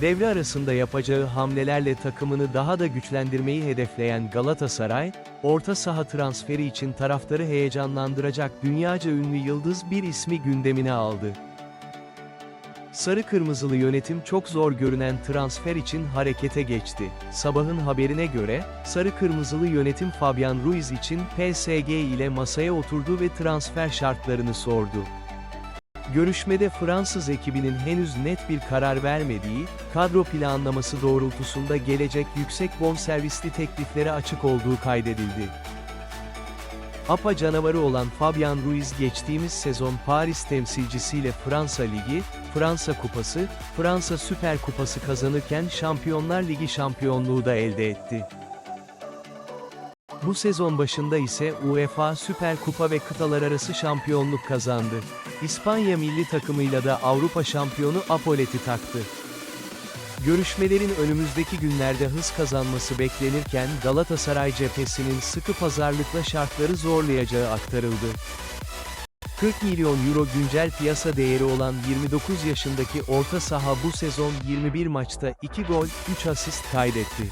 Devre arasında yapacağı hamlelerle takımını daha da güçlendirmeyi hedefleyen Galatasaray, orta saha transferi için taraftarı heyecanlandıracak dünyaca ünlü yıldız bir ismi gündemine aldı. Sarı Kırmızılı yönetim çok zor görünen transfer için harekete geçti. Sabahın haberine göre, Sarı Kırmızılı yönetim Fabian Ruiz için PSG ile masaya oturdu ve transfer şartlarını sordu. Görüşmede Fransız ekibinin henüz net bir karar vermediği, kadro planlaması doğrultusunda gelecek yüksek bonservisli tekliflere açık olduğu kaydedildi. APA canavarı olan Fabian Ruiz geçtiğimiz sezon Paris temsilcisiyle Fransa Ligi, Fransa Kupası, Fransa Süper Kupası kazanırken Şampiyonlar Ligi şampiyonluğu da elde etti. Bu sezon başında ise UEFA Süper Kupa ve kıtalar arası şampiyonluk kazandı. İspanya milli takımıyla da Avrupa şampiyonu Apolet'i taktı. Görüşmelerin önümüzdeki günlerde hız kazanması beklenirken Galatasaray cephesinin sıkı pazarlıkla şartları zorlayacağı aktarıldı. 40 milyon euro güncel piyasa değeri olan 29 yaşındaki orta saha bu sezon 21 maçta 2 gol, 3 asist kaydetti.